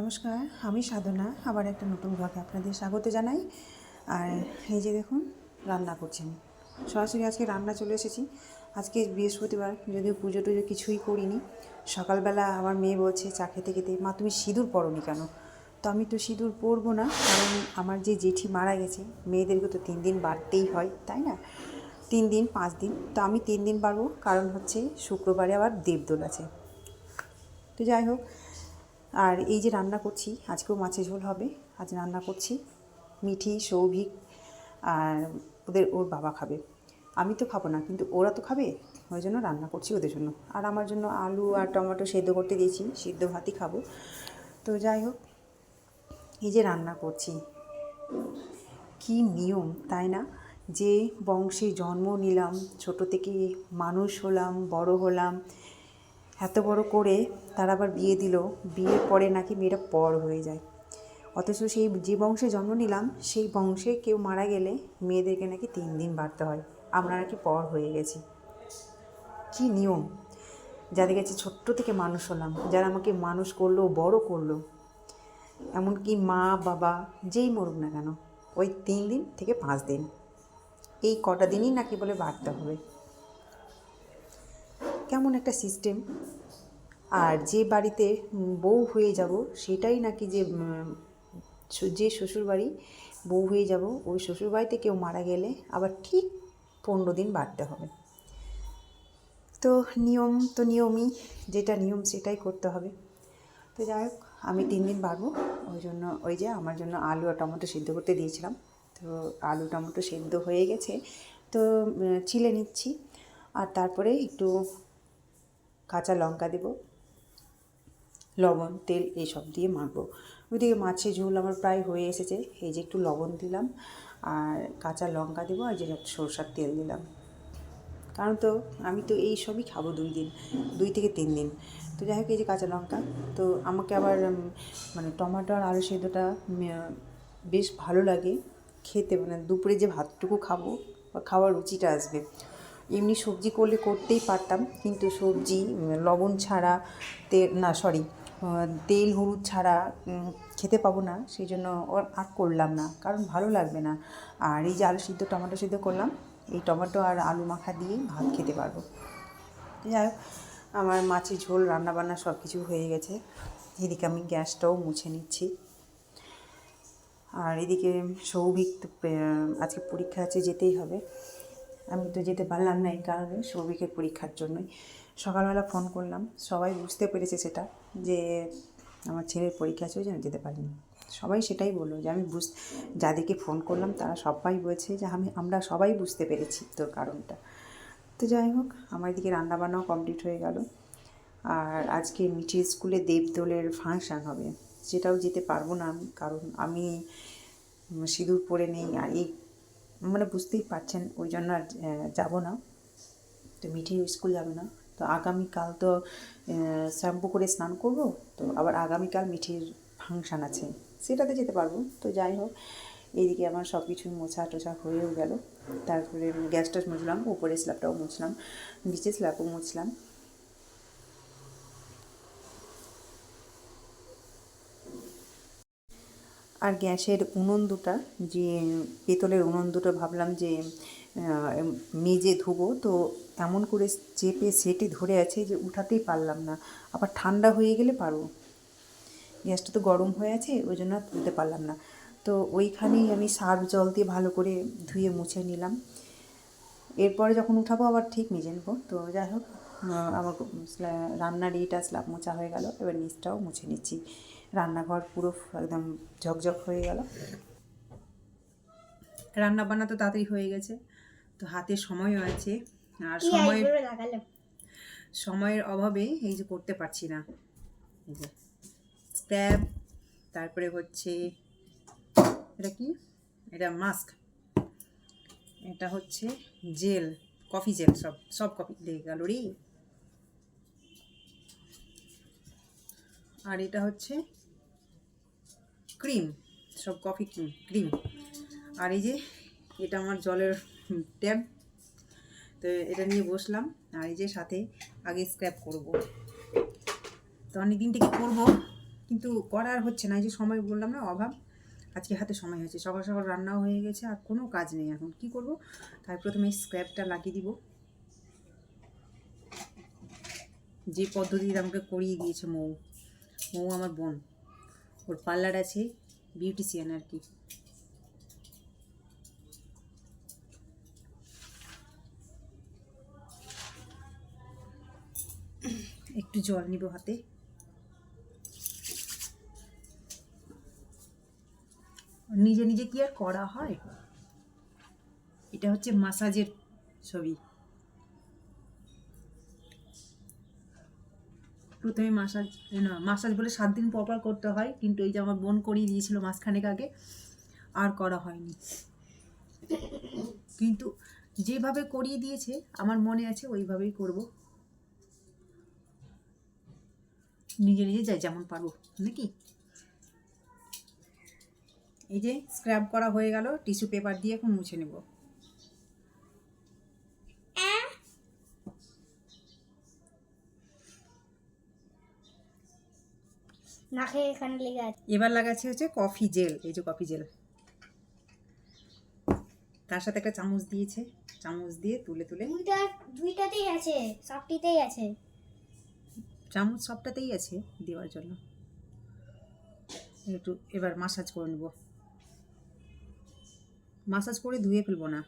নমস্কার, আমি সাধনা, আবার একটা নতুন ব্লগে আপনাদের স্বাগত জানাই। আর এই যে দেখুন, রান্না করছি আমি সরাসরি আজকে রান্না চলে এসেছি। আজকে বৃহস্পতিবার, যদিও পুজো টুজো কিছুই করিনি। সকালবেলা আমার মেয়ে বলছে, চা খেতে খেতে। মা, তুমি সিঁদুর পরনি কেন? তো আমি তো সিঁদুর পরবো না, কারণ আমার যে জেঠি মারা গেছে, মেয়েদেরকে তো তিন দিন বাড়তেই হয়, তাই না? তিন দিন, পাঁচ দিন। তো আমি তিন দিন বাড়বো, কারণ হচ্ছে শুক্রবারে আবার দেবদোল আছে। তো যাই হোক আর এই যে রান্না করছি, আজকেও মাছের ঝোল হবে। আজ রান্না করছি মিঠি, সৌভিক আর ওদের ওর বাবা খাবে। আমি তো খাব না, কিন্তু ওরা তো খাবে, ওই জন্য রান্না করছি ওদের জন্য। আর আমার জন্য আলু আর টমেটো সেদ্ধ করতে দিয়েছি, সিদ্ধ ভাতই খাব। তো যাই হোক, এই যে রান্না করছি। কি নিয়ম, তাই না? যে বংশে জন্ম নিলাম, ছোট থেকে মানুষ হলাম, বড় হলাম এত বড় করে তার আবার বিয়ে দিল। বিয়ের পরে নাকি মেয়েরা পর হয়ে যায়। অথচ সেই যে বংশে জন্ম নিলাম, সেই বংশে কেউ মারা গেলে মেয়েদেরকে নাকি তিন দিন বাড়তে হয়। আমরা নাকি পর হয়ে গেছি। কি নিয়ম? যাদের কাছে ছোট্ট থেকে মানুষ হলাম, যারা আমাকে মানুষ করল, বড় করল, এমনকি মা, বাবা, যেই মরুক না কেন, ওই তিন দিন থেকে পাঁচ দিন। এই কটা দিনই নাকি বলে বাড়তে হবে। কেমন একটা সিস্টেম আর যে বাড়িতে বউ হয়ে যাব, সেটাই নাকি যে যে শ্বশুরবাড়ি বউ হয়ে যাব, ওই শ্বশুরবাড়িতে কেউ মারা গেলে আবার ঠিক পনেরো দিন বাড়তে হবে। তো নিয়ম তো নিয়মই, যেটা নিয়ম সেটাই করতে হবে। তো যাই হোক, আমি তিন দিন বাড়বো, ওই জন্য, ওই যে আমার জন্য আলু আর টমেটো সিদ্ধ করতে দিয়েছিলাম। তো আলু টমেটো সিদ্ধ হয়ে গেছে, তো চিলে নিচ্ছি। আর তারপরে একটু কাঁচা লঙ্কা দেবো, লবণ, তেল এইসব দিয়ে মাখবো। ওইদিকে মাছের ঝোল আমার প্রায় হয়ে এসেছে, এই যে একটু লবণ দিলাম আর কাঁচা লঙ্কা দেবো আর যে সরষার তেল দিলাম। কারণ তো আমি তো এই সবই খাব দুই দিন, দুই থেকে তিন দিন। তো যাই হোক, এই যে কাঁচা লঙ্কা, তো আমাকে আবার মানে টমাটো আর আলু সেদ্ধটা বেশ ভালো লাগে খেতে। মানে দুপুরে যে ভাতটুকু খাব, বা খাওয়ার রুচিটা আসবে। এমনি সবজি করলে করতেই পারতাম, কিন্তু সবজি লবণ ছাড়া তেল না সরি তেল, হলুদ ছাড়া খেতে পাবো না, সেই জন্য আর করলাম না, কারণ ভালো লাগবে না। আর এই যে আলু সিদ্ধ, টমেটো সিদ্ধ করলাম, এই টমেটো আর আলু মাখা দিয়েই ভাত খেতে পারব। যাই হোক, আমার মাছের ঝোল, রান্নাবান্না সব কিছু হয়ে গেছে। এদিকে আমি গ্যাসটাও মুছে নিচ্ছি। আর এদিকে সৌভিক আজকে পরীক্ষা আছে, যেতেই হবে। আমি তো যেতে পারলাম না এই কারণে সৌভিকের পরীক্ষার জন্যই। সকালবেলা ফোন করলাম, সবাই বুঝতে পেরেছে সেটা, যে আমার ছেলের পরীক্ষা আছে, ওই জন্য যেতে পারিনি। সবাই সেটাই বলল যে আমি বুঝ, যাদেরকে ফোন করলাম তারা সবাই বলছে যে আমি, আমরা সবাই বুঝতে পেরেছি তোর কারণটা। তো যাই হোক, আমার এদিকে রান্নাবান্নাও কমপ্লিট হয়ে গেল। আর আজকে মিঠির স্কুলে দেবদোলের ফাংশান হবে, সেটাও যেতে পারব না আমি, কারণ আমি সিঁদুর পরে নেই, আর এই মানে বুঝতেই পারছেন, ওই জন্য আর যাব না। তো মিঠি স্কুল যাবে না। তো আগামীকাল তো শ্যাম্পু করে স্নান করব, তো আবার আগামীকাল মিঠির ফাংশান আছে। সেটাতে যেতে পারব। তো যাই হোক, এইদিকে আমার সব কিছু মোছা টোছা হয়েও গেল। তারপরে গ্যাস টাস মুছলাম উপরে স্ল্যাবটাও মুছলাম নিচে স্ল্যাবও মুছলাম। আর গ্যাসের উনুন দুটা, যে পেতলের উনুন দুটো ভাবলাম যে মেজে ধুবো। তো এমন করে চেপে সেটে ধরে আছে যে উঠাতেই পারলাম না। আবার ঠান্ডা হয়ে গেলে পারব। গ্যাসটা তো গরম হয়ে আছে, ওই জন্য তুলতে পারলাম না। তো ওইখানেই আমি সার্ফ জল দিয়ে ভালো করে ধুয়ে মুছে নিলাম। এরপরে যখন উঠাবো আবার ঠিক মেজে নেব। তো যাই হোক আমার রান্নার ইটা স্ল্যাব মোছা হয়ে গেল। এবার নিচটাও মুছে নিচ্ছি। রান্নাঘর পুরো একদম ঝকঝক হয়ে গেল। রান্না বান্না তো তাড়াতাড়ি হয়ে গেছে তো হাতে সময়ও আছে আর সময় সময়ের অভাবে এই যে করতে পারছি না। এই যে স্ট্যাব তারপরে হচ্ছে এটা কি? এটা মাস্ক। এটা হচ্ছে জেল কফি জেল সব সব কফি লেগে গেল রে। আর এটা হচ্ছে ক্রিম, সব কফি ক্রিম আর এই যে, এটা আমার জলের ট্যাব। তো এটা নিয়ে বসলাম। আর এই যে, সাথে আগে স্ক্র্যাপ করব। তো অনেক দিন থেকে করব, কিন্তু করার হচ্ছে না। এই যে, সময় বললাম না, অভাব। আজকে হাতে সময় হয়েছে। সকাল সকাল রান্নাও হয়ে গেছে, আর কোনো কাজ নেই এখন। কি করব? তাই প্রথমে স্ক্র্যাপটা লাগিয়ে দিব। যে পদ্ধতিতে আমাকে করিয়ে দিয়েছে মৌ মৌ আমার বোন। ওর পার্লার আছে, বিউটিশিয়ান আর কি। একটু জল নিব হাতে। নিজে নিজে কি আর করা হয়? এটা হচ্ছে মাসাজের ছবি। প্রথমে মাসাজ না মাসাজ বলে সাত দিন পর পর করতে হয়, কিন্তু এই যে আমার বোন করিয়ে দিয়েছিল মাসখানেক আগে, আর করা হয়নি। কিন্তু যেভাবে করিয়ে দিয়েছে, আমার মনে আছে ওইভাবেই করব। নিজে নিজে যাই যেমন পারব, নাকি? এই যে স্ক্র্যাব করা হয়ে গেল টিস্যু পেপার দিয়ে এখন মুছে নেব। নাকে এখানে লেগে আছে। এবার লাগাচ্ছে হচ্ছে কফি জেল এই যে কফি জেল। তার সাথে একটা চামচ দিয়েছে চামচ দিয়ে তুলে তুলে। দুইটা দুইটাতেই আছে সবটিতেই আছে। চামচ সবটাতেই আছে দেওয়ার জন্য। একটু এবার মাসাজ করে নেব। মাসাজ করে ধুয়ে ফেলব না।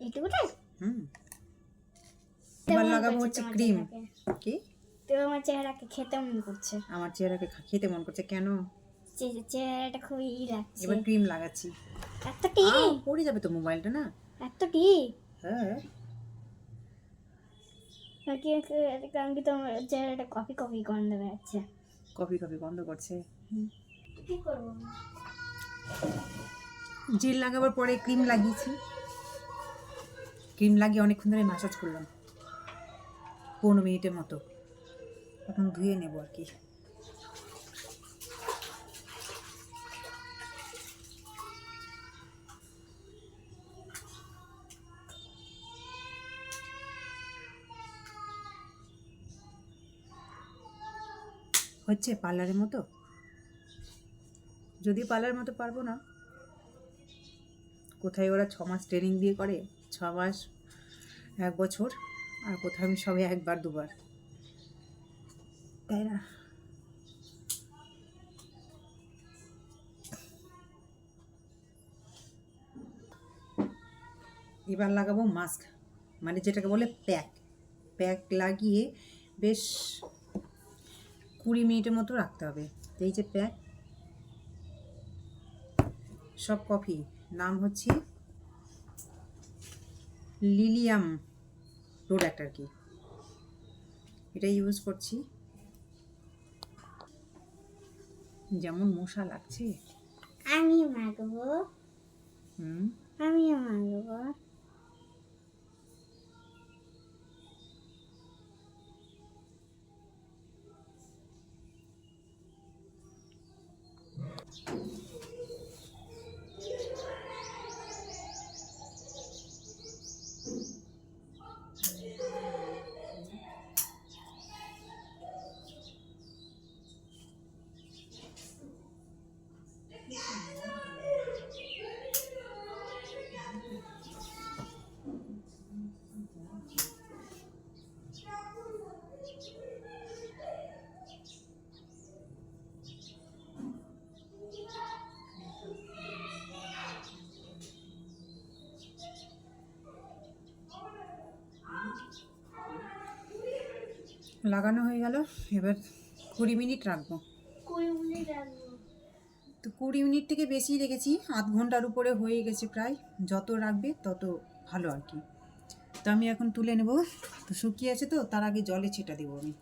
এইটুকুটাই? হুম। এবার লাগাবো হচ্ছে ক্রিম কি? তো আমার চেহারাকে খেতে মন করছে। আমার চেহারাকে খেতে মন করছে কেন? চে- চেহারাটা খুবই ই লাগছে। এবার ক্রিম লাগাচ্ছি। এত টি। পড়ে যাবে তো মোবাইলটা না? এত টি। হ্যাঁ। নাকি কারণ কি তোমার চেহারাটা কফি কফি গন্ধ বেড়াচ্ছে কফি কফি বন্ধ করছে। কি করব? জেল লাগাবার পরে ক্রিম লাগিয়েছি। ক্রিম লাগিয়ে অনেকক্ষণ ধরে ম্যাসাজ করলাম। পনেরো মিনিটের মতো। এখন ধুয়ে নেব আর কি। হচ্ছে পার্লারের মতো? যদি পার্লারের মতো পারব না, কোথায় ওরা ছ মাস ট্রেনিং দিয়ে করে? ছ মাস, এক বছর, আর কোথায় আমি সবে একবার দুবার। তাই এবার লাগাবো মাস্ক মানে যেটাকে বলে প্যাক প্যাক লাগিয়ে বেশ কুড়ি মিনিটের মতো রাখতে হবে। এই যে প্যাক সব কফি নাম হচ্ছে লিলিয়াম প্রোডাক্ট আর কি। এটা ইউজ করছি। যেমন মশা লাগছে। আমি মাগবো। হুম। আমিও মাগবো। লাগানো হয়ে গেল। এবার কুড়ি মিনিট রাখব। কুড়ি মিনিট রাখব। তো কুড়ি মিনিট থেকে বেশি রেখেছি আধ ঘণ্টার উপরে হয়ে গেছে প্রায়। যত রাখবে তত ভালো আর কি। তো আমি এখন তুলে নেব। তো শুকিয়ে আছে তো তার আগে জলে ছেটা দেবো আমি।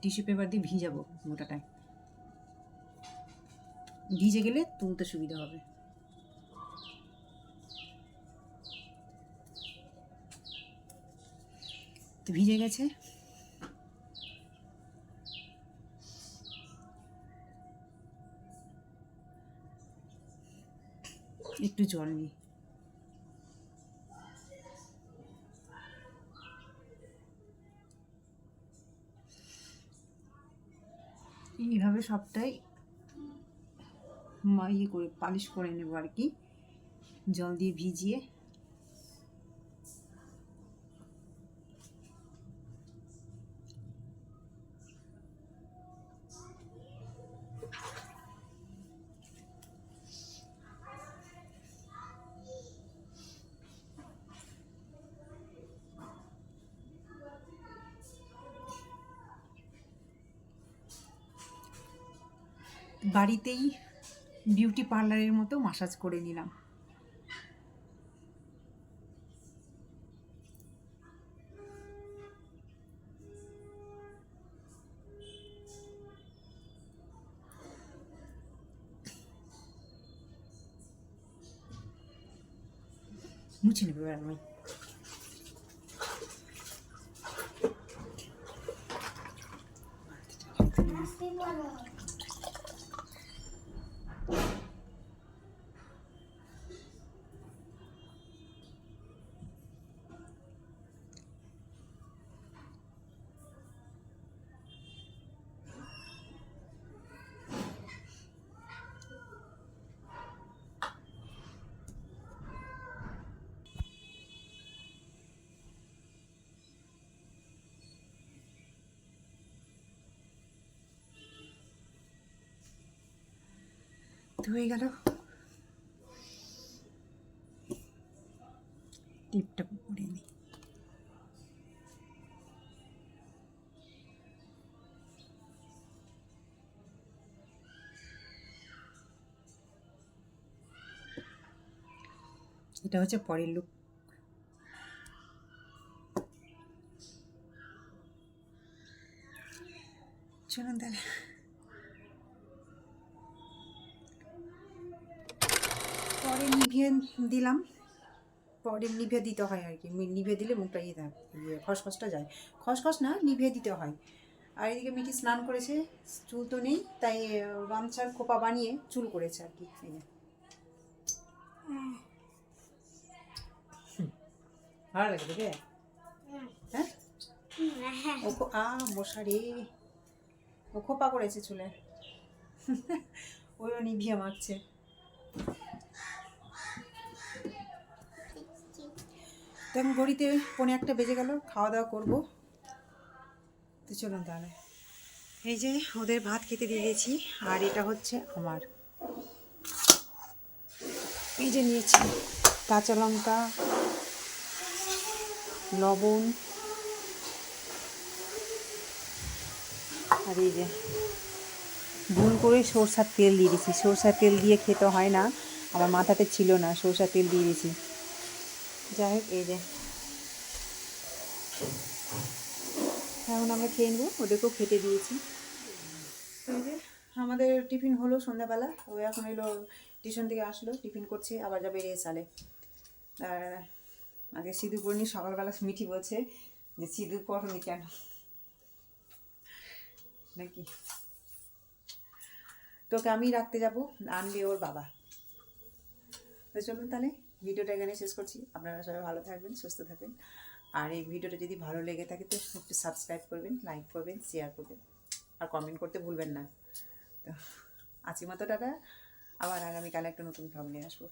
টিস্যু পেপার দিয়ে ভিজাবো গোটাটায়। ভিজে গেলে তুলতে সুবিধা হবে। তো ভিজে গেছে। একটু জল নিই। এইভাবে সবটাই ইয়ে করে, পালিশ করে নেব আর কি। জল দিয়ে ভিজিয়ে। বাড়িতেই বিউটি পার্লারের মতো মাসাজ করে নিলাম। মুছে নেবে আমি। হয়ে গেল। টিপটা করে নিই এটা হচ্ছে পরের লুক চলুন তাহলে পরে নিভিয়ে দিলাম, পরে নিভে দিতে হয় আর কি। নিভে দিলে মুখটা ইয়ে ইয়ে খসখসটা যায়। খসখস না নিভে দিতে হয়। আর এদিকে মিটি স্নান করেছে, চুল তো নেই, তাই গামছার খোপা বানিয়ে চুল করেছে আর কি। ভালো লাগে তোকে? হ্যাঁ? ও আ মশারে ও খোপা করেছে চুলে। ওইও নিভিয়ে মাখছে। এখন ঘড়িতে পনে একটা বেজে গেল, খাওয়া দাওয়া করব। তো চলুন তাহলে। এই যে ওদের ভাত খেতে দিয়ে দিয়েছি আর এটা হচ্ছে আমার। এই যে নিয়েছি কাঁচা লঙ্কা, লবণ, আর এই যে ভুল করে সরষার তেল দিয়ে দিয়েছি। সরষার তেল দিয়ে খেতে হয় না, আমার মাথাতে ছিল না সরষার তেল দিয়ে দিয়েছি। যাই হোক, এই যে। এখন আমরা খেয়ে নেব, ওদেরকেও খেতে দিয়েছি। এই যে, আমাদের টিফিন হলো সন্ধ্যাবেলা, ও এখন এলো টিউশন থেকে আসলো, টিফিন করছে, আবার যাবে রে সালে আর আগে সিঁদুর পরিনি সকালবেলা মিঠি বলছে যে সিঁদুর পরনি কেন? নাকি? তোকে আমি রাখতে যাব, আনবে ওর বাবা। তো চলুন তাহলে। ভিডিওটা এখানে শেষ করছি। আপনারা সবাই ভালো থাকবেন, সুস্থ থাকবেন। আর এই ভিডিওটা যদি ভালো লেগে থাকে, তো একটু সাবস্ক্রাইব করবেন লাইক করবেন শেয়ার করবেন। আর কমেন্ট করতে ভুলবেন না। তো আজকের মতো, টাটা। আবার আগামীকাল একটা নতুন ভাব নিয়ে আসব।